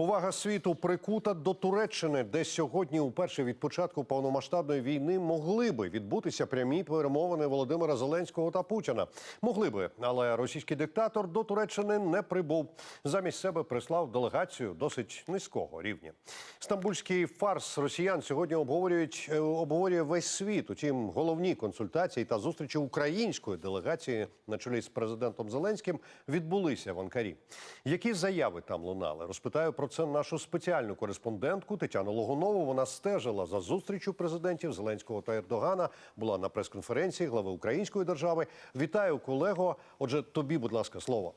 Увага світу прикута до Туреччини, де сьогодні, уперше від початку повномасштабної війни, могли би відбутися прямі перемовини Володимира Зеленського та Путіна. Могли би, але російський диктатор до Туреччини не прибув. Замість себе прислав делегацію досить низького рівня. Стамбульський фарс росіян сьогодні обговорюють е, обговорює весь світ. Утім, головні консультації та зустрічі української делегації на чолі з президентом Зеленським відбулися в Анкарі. Які заяви там лунали? Розпитаю про це нашу спеціальну кореспондентку Тетяну Логунову. Вона стежила за зустрічю президентів Зеленського та Ердогана. Була на прес-конференції глави Української держави. Вітаю, колего. Отже, тобі, будь ласка, слово.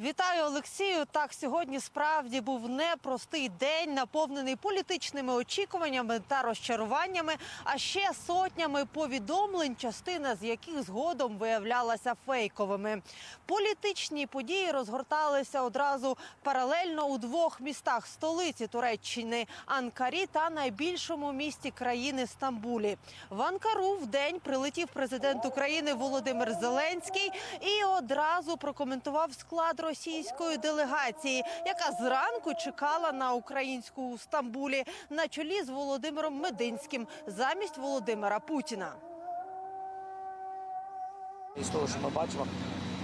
Вітаю, Олексію. Так, сьогодні справді був непростий день, наповнений політичними очікуваннями та розчаруваннями, а ще сотнями повідомлень, частина з яких згодом виявлялася фейковими. Політичні події розгорталися одразу паралельно у двох містах столиці Туреччини Анкарі та найбільшому місті країни Стамбулі. В Анкару в день прилетів президент України Володимир Зеленський і одразу прокоментував склад російської делегації, яка зранку чекала на українську у Стамбулі на чолі з Володимиром Мединським замість Володимира Путіна. Із того, що ми бачимо,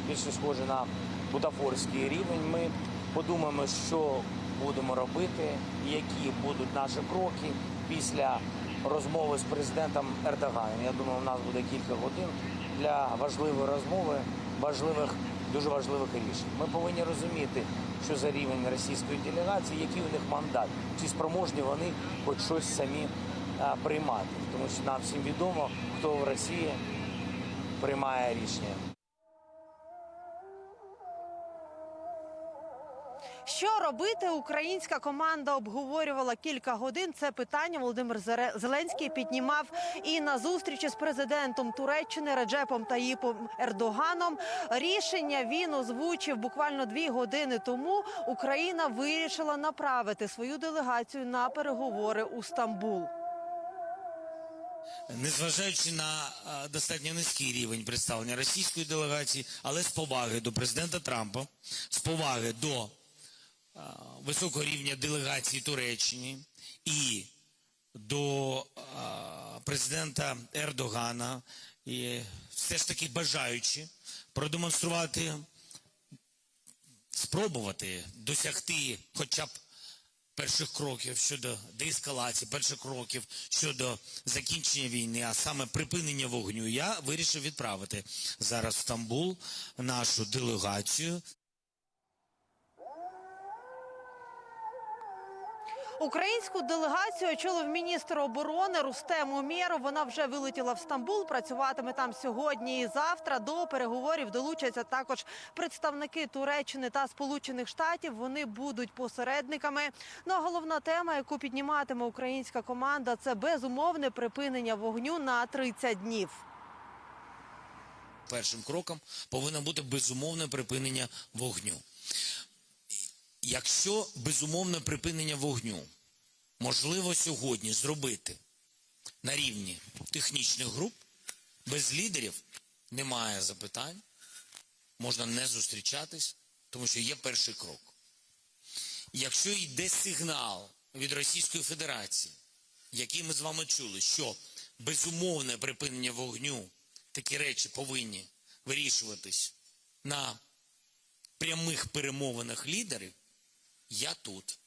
більше схоже на бутафорський рівень. Ми подумаємо, що будемо робити, які будуть наші кроки після розмови з президентом Ердоганом. Я думаю, у нас буде кілька годин для важливої розмови, важливих, дуже важливих рішень. Ми повинні розуміти, що за рівень російської делегації, який у них мандат, чи спроможні вони хоч щось самі а, приймати, тому що нам всім відомо, хто в Росії приймає рішення. Що робити? Українська команда обговорювала кілька годин. Це питання Володимир Зеленський піднімав і на зустрічі з президентом Туреччини Реджепом Таїпом Ердоганом. Рішення він озвучив буквально дві години тому. Україна вирішила направити свою делегацію на переговори у Стамбул. Незважаючи на е, достатньо низький рівень представлення російської делегації, але з поваги до президента Трампа, з поваги до високого рівня делегації Туреччини і до е, президента Ердогана, і все ж таки бажаючи продемонструвати, спробувати досягти хоча б перших кроків щодо деескалації, перших кроків щодо закінчення війни, а саме припинення вогню, я вирішив відправити зараз в Стамбул нашу делегацію. Українську делегацію очолив міністр оборони Рустем Умєров. Вона вже вилетіла в Стамбул. Працюватиме там сьогодні і завтра. До переговорів долучаться також представники Туреччини та Сполучених Штатів. Вони будуть посередниками. Ну а головна тема, яку підніматиме українська команда, це безумовне припинення вогню на 30 днів. Першим кроком повинно бути безумовне припинення вогню. Якщо безумовне припинення вогню можливо сьогодні зробити на рівні технічних груп, без лідерів немає запитань, можна не зустрічатись, тому що є перший крок. Якщо йде сигнал від Російської Федерації, який ми з вами чули, що безумовне припинення вогню, такі речі повинні вирішуватись на прямих перемовинах лідерів, я тут.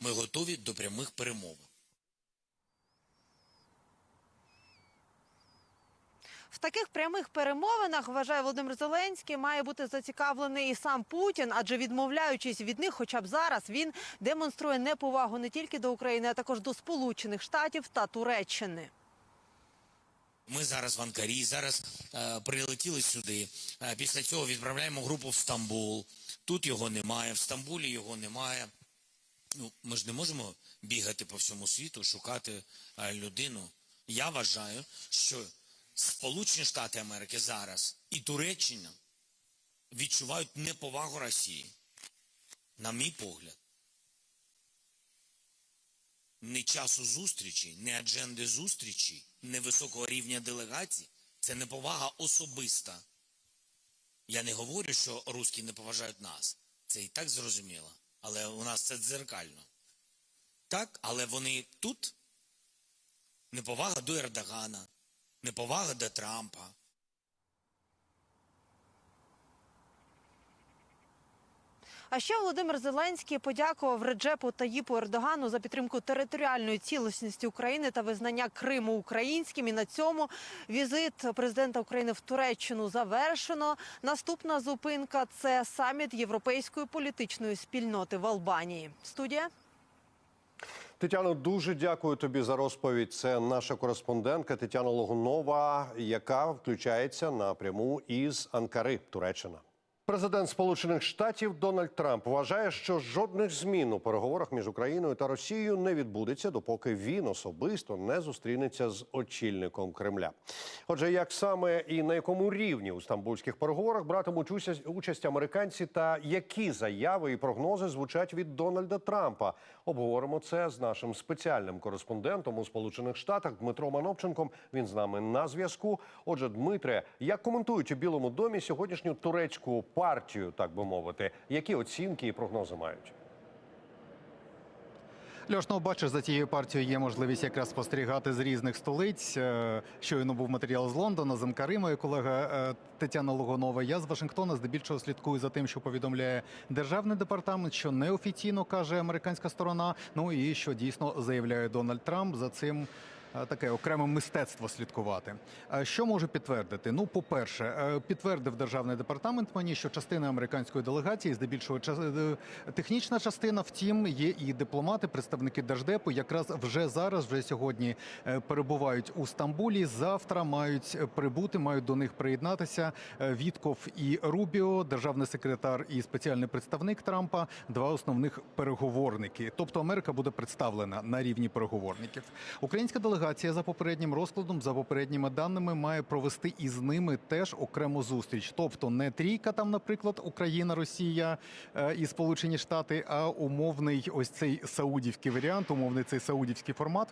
Ми готові до прямих перемовин. В таких прямих перемовинах вважає Володимир Зеленський, має бути зацікавлений і сам Путін, адже відмовляючись від них, хоча б зараз він демонструє неповагу не тільки до України, а також до Сполучених Штатів та Туреччини. Ми зараз в Анкарі, зараз е, прилетіли сюди. Е, після цього відправляємо групу в Стамбул. Тут його немає, в Стамбулі його немає. Ну, ми ж не можемо бігати по всьому світу, шукати е, людину. Я вважаю, що Сполучені Штати Америки зараз і Туреччина відчувають неповагу Росії. На мій погляд. Не часу зустрічі, не адженди зустрічі, не високого рівня делегацій. Це неповага особиста. Я не говорю, що русські не поважають нас. Це і так зрозуміло. Але у нас це дзеркально. Так, але вони тут неповага до Ердогана, неповага до Трампа. А ще Володимир Зеленський подякував Реджепу Таїпу Ердогану за підтримку територіальної цілісності України та визнання Криму українським. І на цьому візит президента України в Туреччину завершено. Наступна зупинка це саміт європейської політичної спільноти в Албанії. Студія. Тетяно, дуже дякую тобі за розповідь. Це наша кореспондентка Тетяна Логунова, яка включається напряму із Анкари, Туреччина. Президент Сполучених Штатів Дональд Трамп вважає, що жодних змін у переговорах між Україною та Росією не відбудеться, допоки він особисто не зустрінеться з очільником Кремля. Отже, як саме і на якому рівні у стамбульських переговорах братимуть участь, американці та які заяви і прогнози звучать від Дональда Трампа? Обговоримо це з нашим спеціальним кореспондентом у Сполучених Штатах Дмитром Анопченком. Він з нами на зв'язку. Отже, Дмитре, як коментують у Білому домі сьогоднішню турецьку партію, так би мовити, які оцінки і прогнози мають? Льош, ну бачиш, за цією партією є можливість якраз спостерігати з різних столиць. Е, Щойно був матеріал з Лондона, з Анкари, моя колега е, Тетяна Логонова. Я з Вашингтона здебільшого слідкую за тим, що повідомляє державний департамент, що неофіційно каже американська сторона. Ну і що дійсно заявляє Дональд Трамп за цим. Е, Таке окреме мистецтво слідкувати. Е, Що можу підтвердити? Ну, по-перше, е, підтвердив державний департамент мені, що частина американської делегації, здебільшого технічна частина, втім, є і дипломати, представники держдепу, якраз вже зараз, вже сьогодні перебувають у Стамбулі. Завтра мають прибути, мають до них приєднатися Вітков і Рубіо, державний секретар і спеціальний представник Трампа, два основних переговорники. Тобто Америка буде представлена на рівні переговорників. Українська делегація за попереднім розкладом, за попередніми даними, має провести із ними теж окрему зустріч. Тобто не трійка, там, наприклад, Україна, Росія е, і Сполучені Штати, а умовний ось цей саудівський варіант, умовний цей саудівський формат.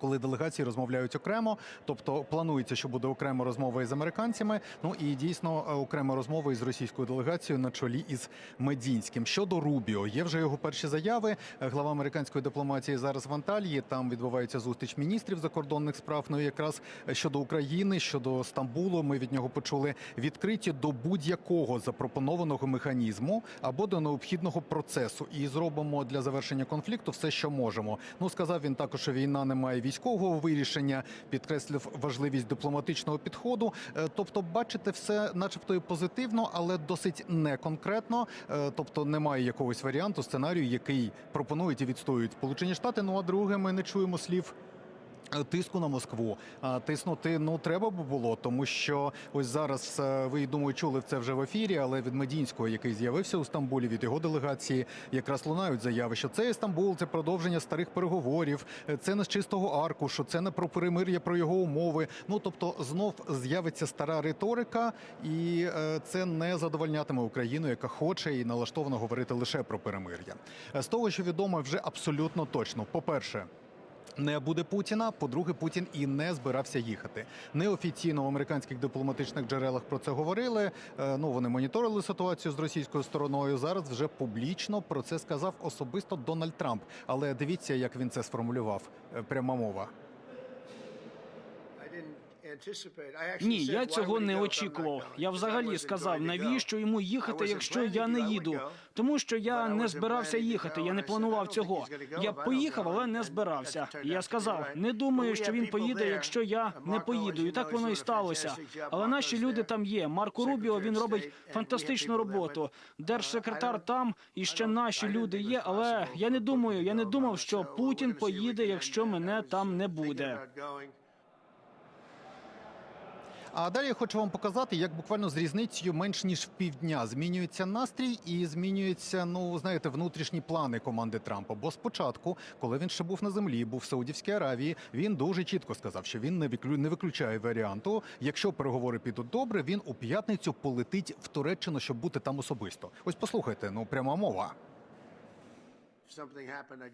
Коли делегації розмовляють окремо, тобто планується, що буде окрема розмова із американцями. Ну і дійсно е, окрема розмова із російською делегацією на чолі із Медінським. Щодо Рубіо, є вже його перші заяви. Е, Глава американської дипломатії зараз в Анталії. Там відбувається зустріч міністрів закордонних справ. Ну і якраз е, щодо України, щодо Стамбулу, ми від нього почули відкриті до будь-якого запропонованого механізму або до необхідного процесу. І зробимо для завершення конфлікту все, що можемо. Ну сказав він також, що війна не має військового вирішення, підкреслив важливість дипломатичного підходу. Е, Тобто, бачите, все, начебто, і позитивно, але досить неконкретно. Е, Тобто, немає якогось варіанту сценарію, який пропонують і відстоюють Сполучені Штати. Ну а друге, ми не чуємо слів. Тиску на Москву тиснути ну треба б було, тому що ось зараз е, ви думаю, чули це вже в ефірі, але від Медінського, який з'явився у Стамбулі, від його делегації якраз лунають заяви, що це Стамбул, це продовження старих переговорів, е, це не з чистого аркушу, це не про перемир'я, про його умови. Ну тобто знов з'явиться стара риторика, і е, це не задовольнятиме Україну, яка хоче і налаштована говорити лише про перемир'я. З того, що відомо, вже абсолютно точно. По перше. Не буде Путіна. По-друге, Путін і не збирався їхати. Неофіційно в американських дипломатичних джерелах про це говорили. Е, Ну вони моніторили ситуацію з російською стороною. Зараз вже публічно про це сказав особисто Дональд Трамп. Але дивіться, як він це сформулював. Е, Пряма мова. Ні, я цього не очікував. Я взагалі сказав, навіщо йому їхати, якщо я не їду? Тому що я не збирався їхати. Я не планував цього. Я поїхав, але не збирався. І я сказав, не думаю, що він поїде, якщо я не поїду. І так воно і сталося. Але наші люди там є. Марко Рубіо він робить фантастичну роботу. Держсекретар там і ще наші люди є. Але я не думаю, я не думав, що Путін поїде, якщо мене там не буде. А далі я хочу вам показати, як буквально з різницею менш ніж в півдня змінюється настрій і змінюються, ну знаєте, внутрішні плани команди Трампа. Бо спочатку, коли він ще був на землі, був в Саудівській Аравії, він дуже чітко сказав, що він не виклю- виключає варіанту. Якщо переговори підуть добре, він у п'ятницю полетить в Туреччину, щоб бути там особисто. Ось послухайте, ну пряма мова.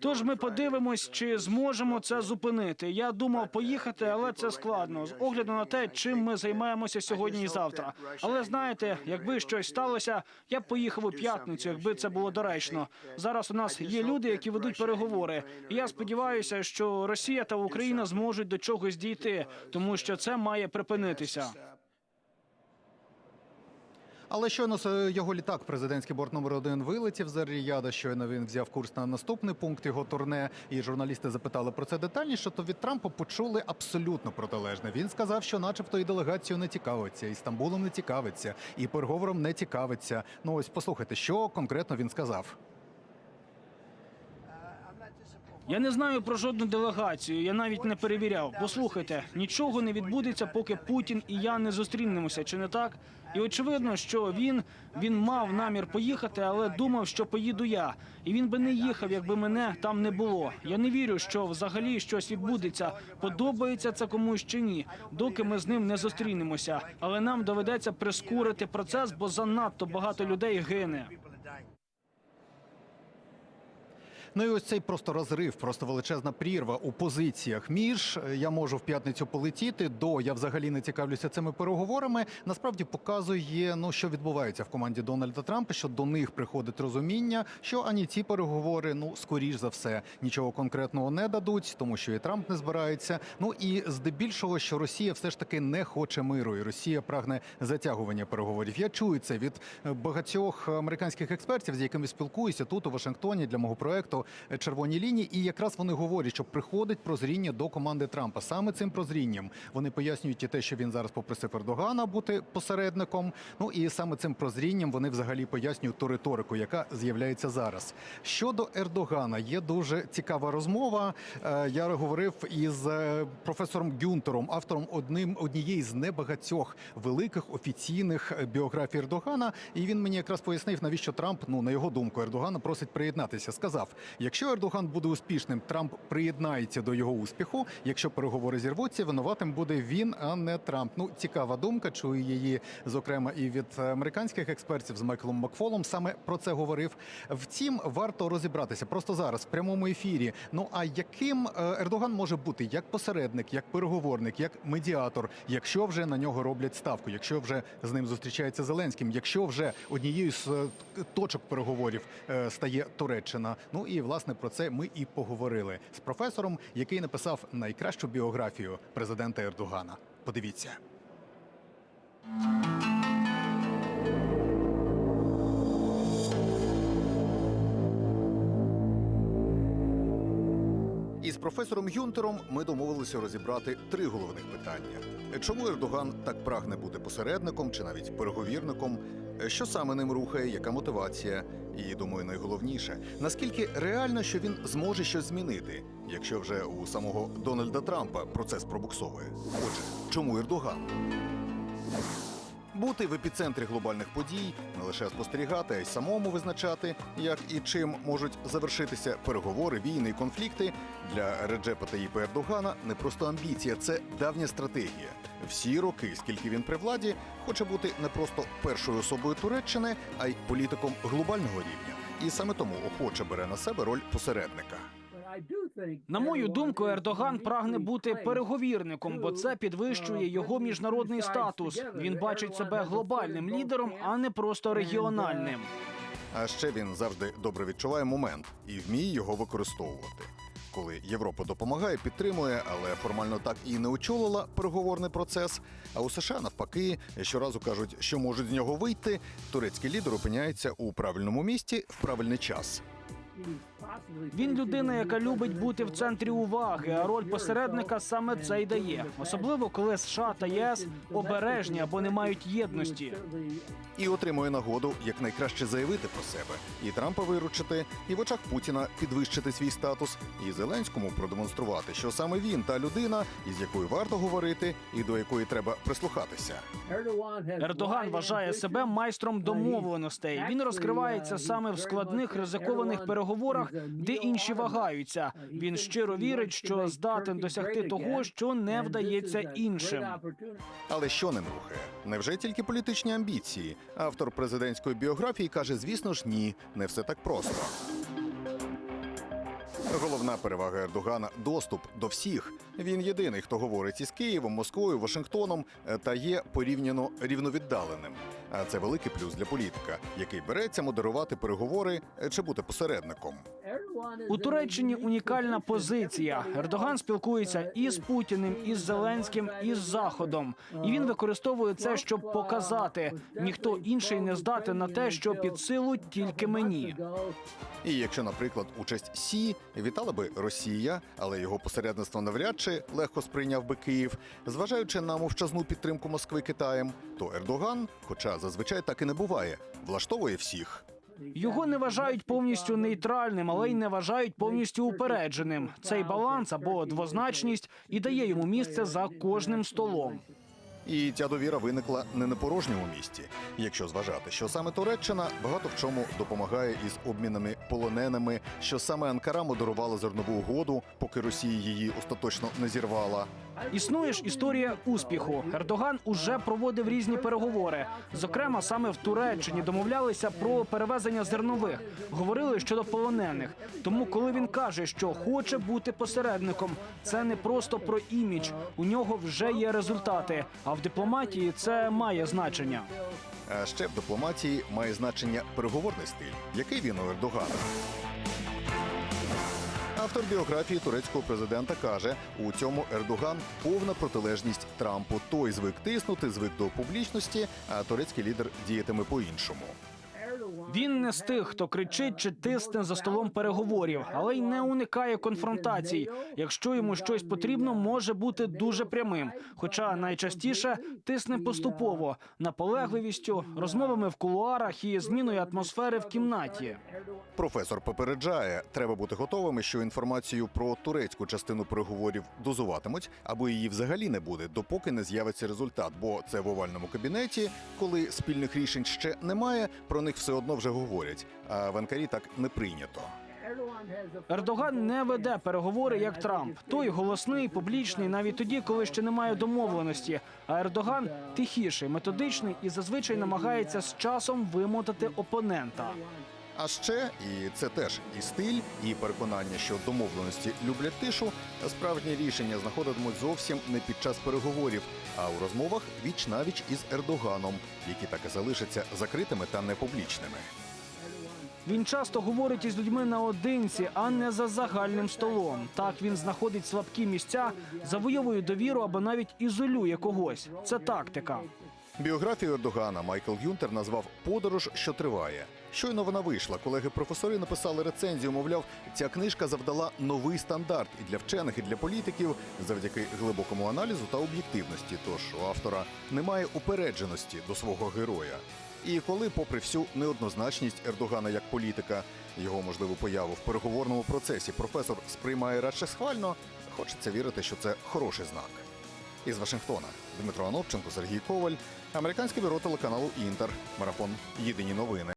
Тож ми подивимось, чи зможемо це зупинити. Я думав поїхати, але це складно з огляду на те, чим ми займаємося сьогодні і завтра. Але знаєте, якби щось сталося, я б поїхав у п'ятницю, якби це було доречно. Зараз у нас є люди, які ведуть переговори. І я сподіваюся, що Росія та Україна зможуть до чогось дійти, тому що це має припинитися. Але щойно його літак, президентський борт номер один, вилетів з Ріяда. Щойно він взяв курс на наступний пункт його турне. І журналісти запитали про це детальніше. То від Трампа почули абсолютно протилежне. Він сказав, що, начебто, і делегацію не цікавиться, і Стамбулом не цікавиться, і переговором не цікавиться. Ну ось послухайте, що конкретно він сказав. Я не знаю про жодну делегацію. Я навіть не перевіряв. Послухайте, нічого не відбудеться, поки Путін і я не зустрінемося, чи не так? І очевидно, що він він мав намір поїхати, але думав, що поїду я. І він би не їхав, якби мене там не було. Я не вірю, що взагалі щось відбудеться. Подобається це комусь чи ні, доки ми з ним не зустрінемося. Але нам доведеться прискорити процес, бо занадто багато людей гине. Ну і ось цей просто розрив, просто величезна прірва у позиціях між е, я можу в п'ятницю полетіти до я взагалі не цікавлюся цими переговорами. Насправді показує ну що відбувається в команді Дональда Трампа, що до них приходить розуміння, що ані ці переговори, ну скоріш за все, нічого конкретного не дадуть, тому що і Трамп не збирається. Ну і здебільшого, що Росія все ж таки не хоче миру, і Росія прагне затягування переговорів. Я чую це від е, багатьох американських експертів, з якими спілкуюся тут у Вашингтоні для мого проекту червоні лінії. І якраз вони говорять, що приходить прозріння до команди Трампа. Саме цим прозрінням вони пояснюють і те, що він зараз попросив Ердогана бути посередником. Ну і саме цим прозрінням вони взагалі пояснюють ту риторику, яка з'являється зараз. Щодо Ердогана, є дуже цікава розмова. Е, Я говорив із е, професором Гюнтером, автором одним однієї з небагатьох великих офіційних е, біографій Ердогана. І він мені якраз пояснив, навіщо Трамп, ну на його думку, Ердогана просить приєднатися. Сказав: якщо Ердоган буде успішним, Трамп приєднається до його успіху. Якщо переговори зірвуться, винуватим буде він, а не Трамп. Ну цікава думка. Чую її зокрема і від американських експертів з Майклом Макфолом. Саме про це говорив. Втім, варто розібратися просто зараз в прямому ефірі. Ну а яким е, Ердоган може бути як посередник, як переговорник, як медіатор, якщо вже на нього роблять ставку, якщо вже з ним зустрічається Зеленським, якщо вже однією з е, точок переговорів е, стає Туреччина. Ну і власне про це ми і поговорили з професором, який написав найкращу біографію президента Ердогана. Подивіться. Професором Юнтером ми домовилися розібрати три головних питання: чому Ердоган так прагне бути посередником чи навіть переговірником? Що саме ним рухає, яка мотивація? І думаю, найголовніше, наскільки реально, що він зможе щось змінити, якщо вже у самого Дональда Трампа процес пробуксовує. Отже, чому Ердоган? Бути в епіцентрі глобальних подій, не лише спостерігати, а й самому визначати, як і чим можуть завершитися переговори, війни і конфлікти для Реджепа Таїпа Ердогана не просто амбіція, це давня стратегія. Всі роки, скільки він при владі, хоче бути не просто першою особою Туреччини, а й політиком глобального рівня. І саме тому охоче бере на себе роль посередника. На мою думку, Ердоган прагне бути переговірником, бо це підвищує його міжнародний статус. Він бачить себе глобальним лідером, а не просто регіональним. А ще він завжди добре відчуває момент і вміє його використовувати. Коли Європа допомагає, підтримує, але формально так і не очолила переговорний процес. А у США навпаки щоразу кажуть, що можуть з нього вийти. Турецький лідер опиняється у правильному місці в правильний час. Він людина, яка любить бути в центрі уваги, а роль посередника саме це й дає, особливо коли США та ЄС обережні або не мають єдності. І отримує нагоду якнайкраще заявити про себе, і Трампа виручити, і в очах Путіна підвищити свій статус, і Зеленському продемонструвати, що саме він та людина, із якою варто говорити, і до якої треба прислухатися. Ердоган вважає себе майстром домовленостей. Він розкривається саме в складних ризикованих переговорах, де інші вагаються. Він щиро вірить, що здатен досягти того, що не вдається іншим. Але що ним рухає? Невже тільки політичні амбіції? Автор президентської біографії каже: звісно ж, ні, не все так просто. Головна перевага Ердогана доступ до всіх. Він єдиний, хто говорить із Києвом, Москвою, Вашингтоном та є порівняно рівновіддаленим. А це великий плюс для політика, який береться модерувати переговори чи бути посередником. У Туреччині унікальна позиція. Ердоган спілкується і з Путіним, і з Зеленським, і з Заходом. І він використовує це, щоб показати ніхто інший не здатен на те, що під силу тільки мені. І якщо, наприклад, участь Сі вітала би Росія, але його посередництво навряд чи легко сприйняв би Київ, зважаючи на мовчазну підтримку Москви Китаєм, то Ердоган, хоча зазвичай так і не буває, влаштовує всіх. Його не вважають повністю нейтральним, але й не вважають повністю упередженим. Цей баланс або двозначність і дає йому місце за кожним столом. І ця довіра виникла не на порожньому місці. Якщо зважати, що саме Туреччина багато в чому допомагає із обмінами полоненими, що саме Анкара модерувала зернову угоду, поки Росія її остаточно не зірвала. Існує ж історія успіху. Ердоган уже проводив різні переговори. Зокрема, саме в Туреччині домовлялися про перевезення зернових, говорили щодо полонених. Тому, коли він каже, що хоче бути посередником, це не просто про імідж. У нього вже є результати. А в дипломатії це має значення. А ще в дипломатії має значення переговорний стиль, який він у Ердогана. Автор біографії турецького президента каже, у цьому Ердоган повна протилежність Трампу. Той звик тиснути, звик до публічності, а турецький лідер діятиме по-іншому. Він не з тих, хто кричить чи тисне за столом переговорів, але й не уникає конфронтацій. Якщо йому щось потрібно, може бути дуже прямим. Хоча найчастіше тисне поступово, наполегливістю, розмовами в кулуарах і зміною атмосфери в кімнаті. Професор попереджає, треба бути готовими, що інформацію про турецьку частину переговорів дозуватимуть, або її взагалі не буде, допоки не з'явиться результат. Бо це в овальному кабінеті, коли спільних рішень ще немає, про них все одно вже говорять. А в Анкарі так не прийнято. Ердоган не веде переговори як Трамп. Той голосний, публічний, навіть тоді, коли ще немає домовленості. А Ердоган тихіший, методичний і зазвичай намагається з часом вимотати опонента. А ще, і це теж і стиль, і переконання, що домовленості люблять тишу, справжні рішення знаходитимуть зовсім не під час переговорів, а у розмовах віч навіч із Ердоганом, які так і залишаться закритими та непублічними. Він часто говорить із людьми наодинці, а не за загальним столом. Так він знаходить слабкі місця, завойовує довіру або навіть ізолює когось. Це тактика. Біографію Ердогана Майкл Юнтер назвав Подорож, що триває. Щойно вона вийшла. Колеги-професори написали рецензію. Мовляв, ця книжка завдала новий стандарт і для вчених, і для політиків завдяки глибокому аналізу та об'єктивності. Тож у автора немає упередженості до свого героя. І коли, попри всю неоднозначність Ердогана як політика, його можливу появу в переговорному процесі професор сприймає радше схвально, хочеться вірити, що це хороший знак. Із Вашингтона Дмитро Анопченко, Сергій Коваль, американське бюро телеканалу Інтер, марафон Єдині новини.